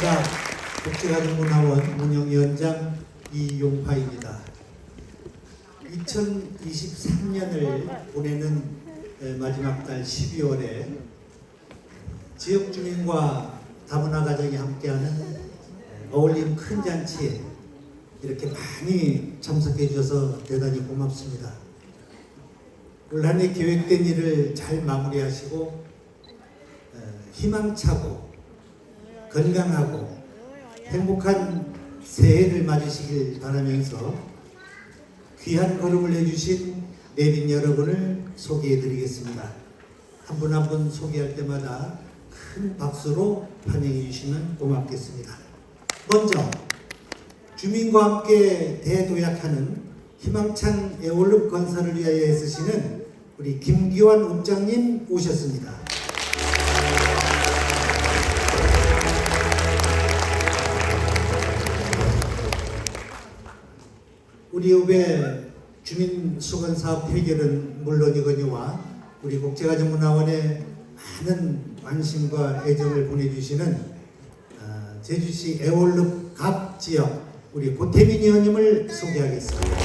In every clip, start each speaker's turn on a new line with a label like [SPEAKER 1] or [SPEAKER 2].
[SPEAKER 1] 반갑습니다. 국제가족문화원 운영위원장 이용파입니다. 2023년을 보내는 에, 마지막 달 12월에 지역 주민과 다문화 가정이 함께하는 어울림 큰 잔치에 이렇게 많이 참석해 주셔서 대단히 고맙습니다. 올 한해 계획된 일을 잘 마무리하시고 어, 희망차고 건강하고 행복한 새해를 맞으시길 바라면서 귀한 걸음을 해주신 내빈 여러분을 소개해 드리겠습니다. 한 분 한 분 소개할 때마다 큰 박수로 환영해 주시면 고맙겠습니다. 먼저 주민과 함께 대도약하는 희망찬 에올룹 건설을 위하여 애쓰시는 우리 김기환 읍장님 오셨습니다. 우리 읍의 주민 수건 사업 해결은 물론이거니와 우리 국제가정문화원에 많은 관심과 애정을 보내주시는 어, 제주시 애월읍 갑 지역 우리 고태민 의원님을 소개하겠습니다.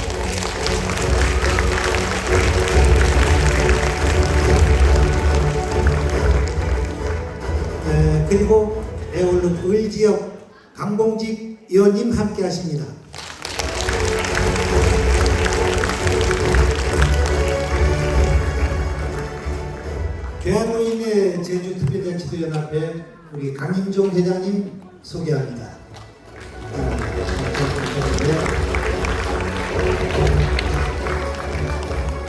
[SPEAKER 1] 에, 그리고 애월읍 을 지역 강봉직 의원님 함께 하십니다. 제주특별자치도 연합회 우리 강인종 회장님 소개합니다.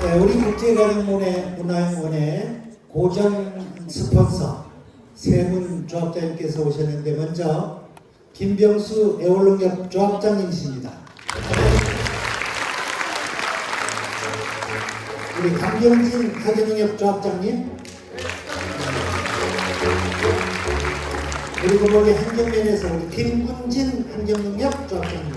[SPEAKER 1] 네, 우리 국제가정문화 문화원의 고정 스폰서 세 분 조합장님께서 오셨는데 먼저 김병수 애월농협 조합장님이십니다. 우리 강경진 하계농협 조합장님 그리고 거기 환경면에서 우리 김군진 환경농협 조합장님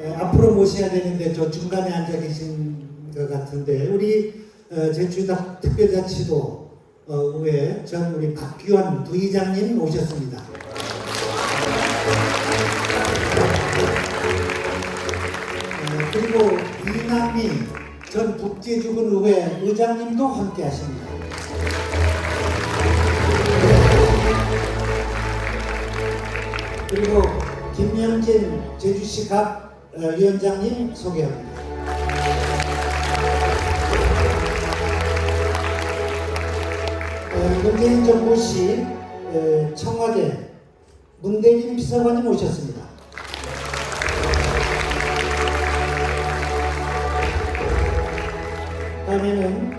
[SPEAKER 1] 에, 앞으로 모셔야 되는데 저 중간에 앉아 계신 것 같은데 우리 어, 제주다 특별자치도 어, 의회 전 우리 박규환 부의장님 오셨습니다. 어, 그리고 이남미 전 북제주군 의회 의장님도 함께 하십니다. 그리고 김영진 제주시 갑 어, 위원장님 소개합니다. 어, 문재인 정부 시 어, 청와대 문대림 비서관님 오셨습니다. 다음에는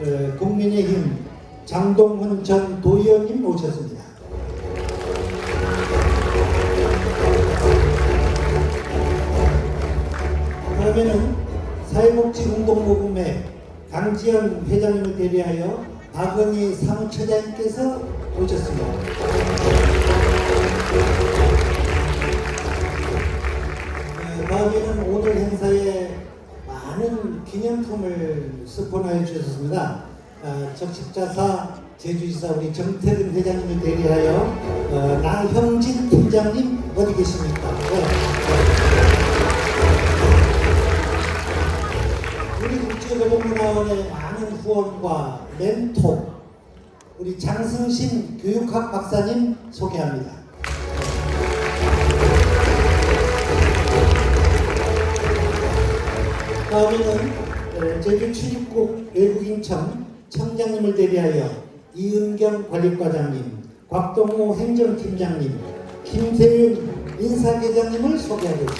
[SPEAKER 1] 어, 국민의힘 장동훈 전 도의원님 모셨습니다. 다음에는 사회복지운동모금회 강지현 회장님을 대리하여 박은희 사무처장님께서 오셨습니다. 어, 다음에는 오늘 행사에 많은 기념품을 스폰하여 주셨습니다. 어, 적십자사 제주지사 우리 정태근 회장님을 대리하여 어, 나형진 팀장님 어디 계십니까? 네. 우리 국제교육문화원의 많은 후원과 멘토 우리 장승신 교육학 박사님 소개합니다. 다음에는 어, 제주 출입국 외국인 청 청장님을 대리하여 이은경 관리과장님, 곽동호 행정팀장님, 김세윤 인사계장님을 소개하겠습니다.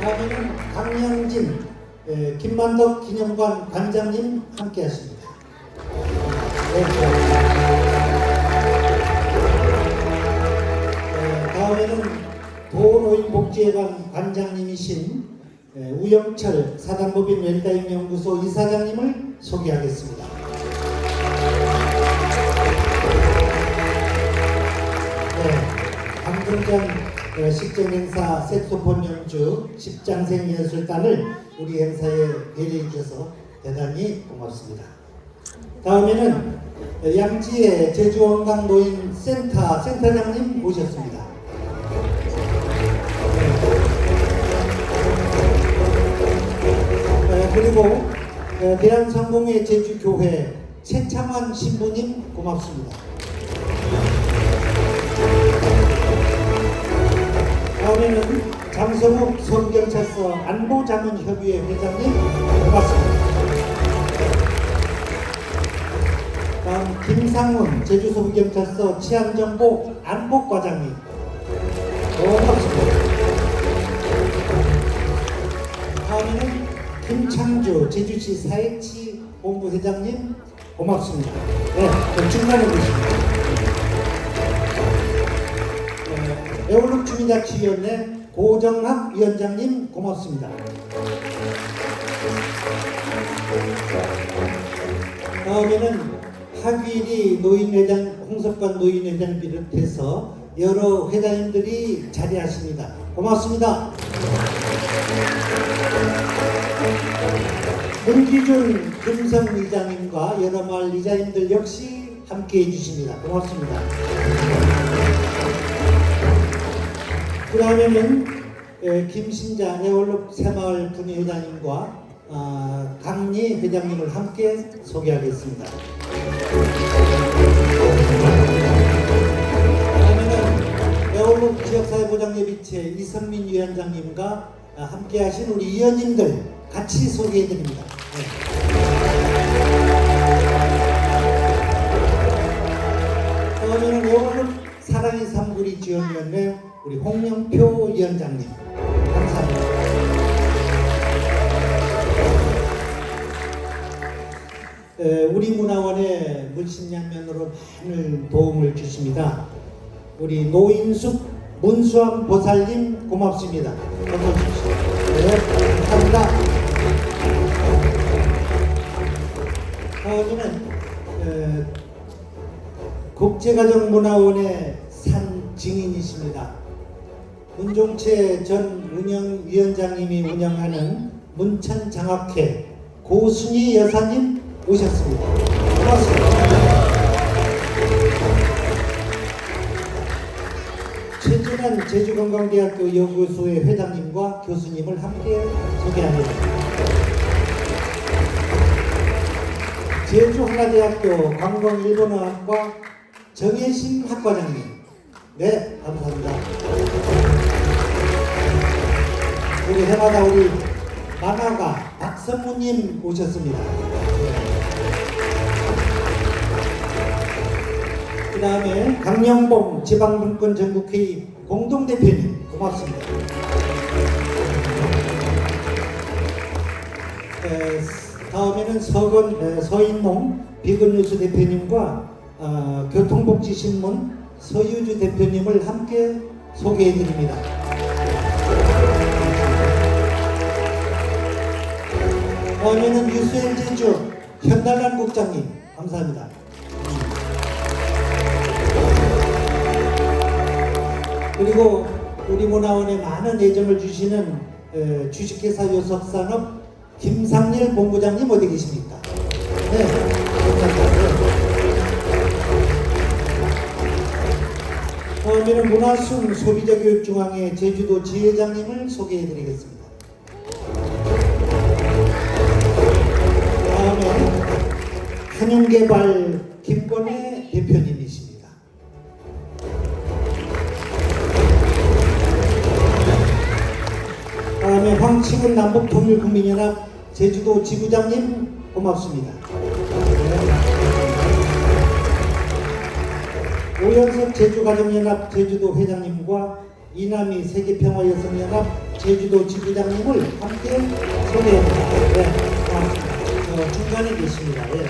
[SPEAKER 1] 다음에는 강영진, 에, 김만덕 기념관 관장님 함께 하십니다. 네, 다음에는 도노인 복지회관 관장님이신 에, 우영철 사단법인 웰다잉 연구소 이사장님을 소개하겠습니다. 네, 방금 전 어, 식전 행사 색소폰 연주 십장생 예술단을 우리 행사에 배려해 주셔서 대단히 고맙습니다. 다음에는 양지의 제주원강 노인 센터 센터장님 모셨습니다. 그리고 어, 대한성공회 제주교회 최창환 신부님 고맙습니다. 다음에는 장성욱 서부경찰서 안보자문협의회 회장님 고맙습니다. 다음 김상훈 제주서부경찰서 치안정보 안보과장님 고맙습니다. 다음에는 김창주 제주시 사회치 본부회장님 고맙습니다. 네, 저 중간에 계십니다. 네, 애월룩 주민자치위원회 고정학 위원장님 고맙습니다. 다음에는 하귀리 노인회장, 홍석관 노인회장 비롯해서 여러 회장님들이 자리하십니다. 고맙습니다. 문기준 금성의장님과 여러 마을 이장님들 역시 함께 해주십니다. 고맙습니다. 그 다음에는 김신자 애월록 새마을 분회장님과 아, 강리 회장님을 함께 소개하겠습니다. 다음에는 애월록 지역사회보장예비체 이선민 위원장님과 아, 함께 하신 우리 위원님들 같이 소개해 드립니다. 애월록 사랑의 삼구리 지원위원회 우리 홍영표 위원장님 감사합니다. 에, 우리 문화원의 물심양면으로 많은 도움을 주십니다. 우리 노인숙 문수암 보살님 고맙습니다. 오십시 국제가정문화원의 산 증인이십니다. 문종채 전 운영위원장님이 운영하는 문천장학회 고순희 여사님 오셨습니다. 고맙습니다. 최준환 제주관광대학교 연구소의 회장님과 교수님을 함께 소개합니다. 제주하나대학교 관광일본어학과 정혜신 학과장님. 네, 감사합니다. 우리 해마다 우리 만화가 박성무님 오셨습니다. 그 다음에 강영봉 지방분권 전국회의 공동대표님 고맙습니다. 에, 다음에는 서건 에, 서인몽 비건뉴스 대표님과 어, 교통복지신문 서유주 대표님을 함께 소개해 드립니다. 다음에는 유수행 제주 현달란 국장님 감사합니다. 그리고 우리 문화원에 많은 애정을 주시는 에, 주식회사 요석산업 김상일 본부장님 어디 계십니까? 네, 감사합니다. 다음에는 문화순 소비자교육중앙회 제주도 지회장님을 소개해드리겠습니다. 다음에 한용개발 김권의 대표님이십니다. 다음에 황치근 남북통일국민연합 제주도 지부장님 고맙습니다. 오연석 제주가정연합 제주도 회장님과 이남희 세계평화여성연합 제주도 지부장님을 함께 소개합니다. 네. 어, 중간에 계십니다. 예.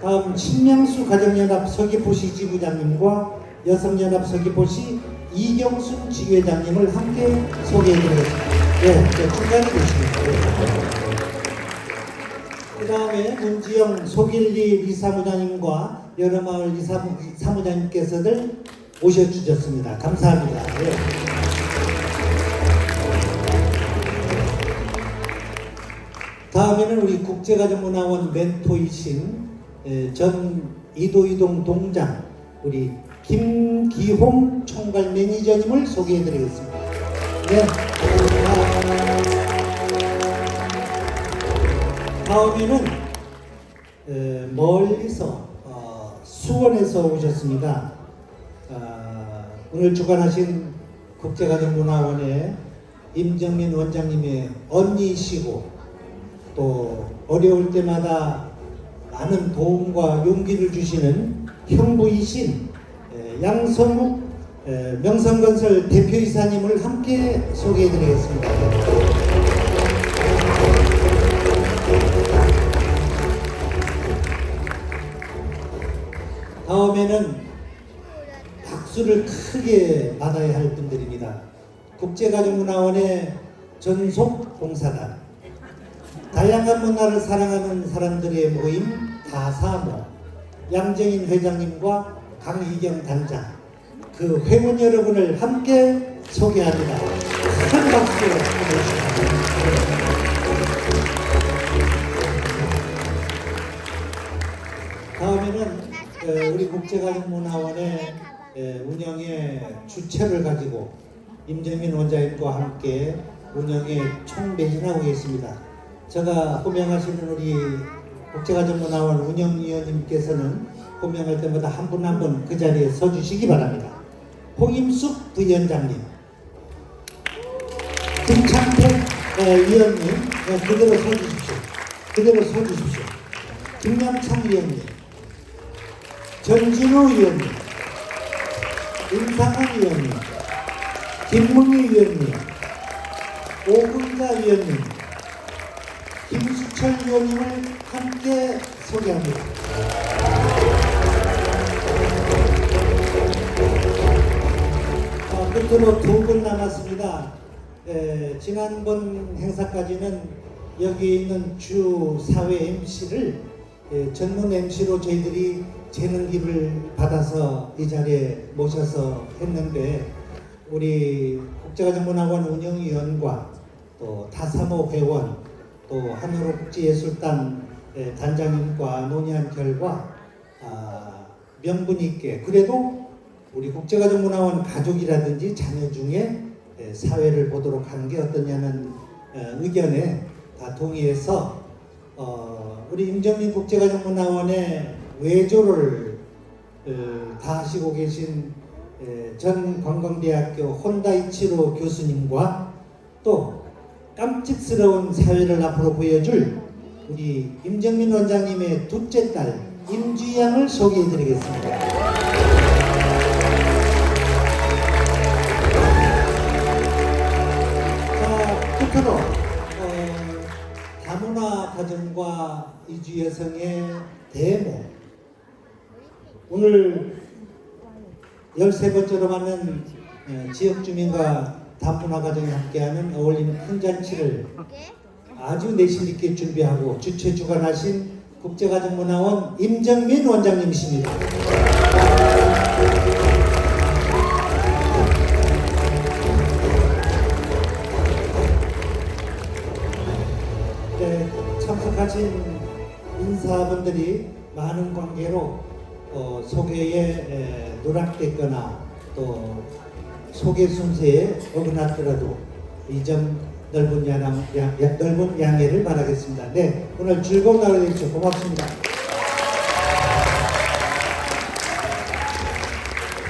[SPEAKER 1] 다음 신명수 가정연합 서귀포시 지부장님과 여성연합 서귀포시 이경순 지회장님을 함께 소개해드리겠습니다. 네, 네, 중간에 계십니다. 그 다음에 문지영 속일리 이사무장님과 여러 마을 이사무, 사무장님께서들 오셔주셨습니다. 감사합니다. 예. 다음에는 우리 국제가정문화원 멘토이신 에, 전 이도이동 동장 우리 김기홍 총괄 매니저님을 소개해드리겠습니다. 네. 다음에는 에, 멀리서 어, 수원에서 오셨습니다. 아, 오늘 주관하신 국제가정문화원의 임정민 원장님의 언니이시고 또 어려울 때마다 많은 도움과 용기를 주시는 형부이신 에, 양성욱 에, 명성건설 대표이사님을 함께 소개해드리겠습니다. 다음에는 박수를 크게 받아야 할 분들입니다. 국제가족문화원의 전속 봉사단, 다양한 문화를 사랑하는 사람들의 모임 다사모, 양정인 회장님과 강희경 단장, 그 회원 여러분을 함께 소개합니다. 큰 박수 보내주십시오. 국제가족문화원의 에, 운영의 주체를 가지고 임정민 원장님과 함께 운영에 총매진하고 계십니다. 제가 호명하시는 우리 국제가족문화원 운영위원님께서는 호명할 때마다 한 분 한 분 그 자리에 서 주시기 바랍니다. 홍임숙 부위원장님, 김창택 에, 위원님 에, 그대로 서 주십시오. 그대로 서 주십시오. 김남창 위원님, 전진우 위원님, 임상환 위원님, 김문희 위원님, 오근자 위원님, 김수철 위원님을 함께 소개합니다. 어, 끝으로 두 분 남았습니다. 에, 지난번 행사까지는 여기 있는 주 사회 MC를 예, 전문 MC로 저희들이 재능기를 받아서 이 자리에 모셔서 했는데 우리 국제가정문화원 운영위원과 또 다사모 회원 또 한우로 국제예술단 예, 단장님과 논의한 결과 아, 명분 있게 그래도 우리 국제가정문화원 가족이라든지 자녀 중에 예, 사회를 보도록 하는 게 어떠냐는 어, 의견에 다 동의해서 어, 우리 임정민 국제가정문화원의 외조를 어, 다 하시고 계신 에, 전 관광대학교 혼다이치로 교수님과 또 깜찍스러운 사회를 앞으로 보여줄 우리 임정민 원장님의 둘째 딸 임주양을 소개해드리겠습니다. 자, 끝으로 어, 다문화 가정과 이주 여성의 데모 오늘 13번째로 만난 어, 지역 주민과 다문화 가정이 함께하는 어울리는 큰 잔치를 아주 내실 있게 준비하고 주최 주관하신 국제가정문화원 임정민 원장님이십니다. 네, 참석하신 인사분들이 많은 관계로 어, 소개에 에, 누락됐거나 또 소개 순서에 어긋났더라도 이 점 넓은 양- 넓은 양해를 바라겠습니다. 네, 오늘 즐거운 하루 되십시오. 고맙습니다.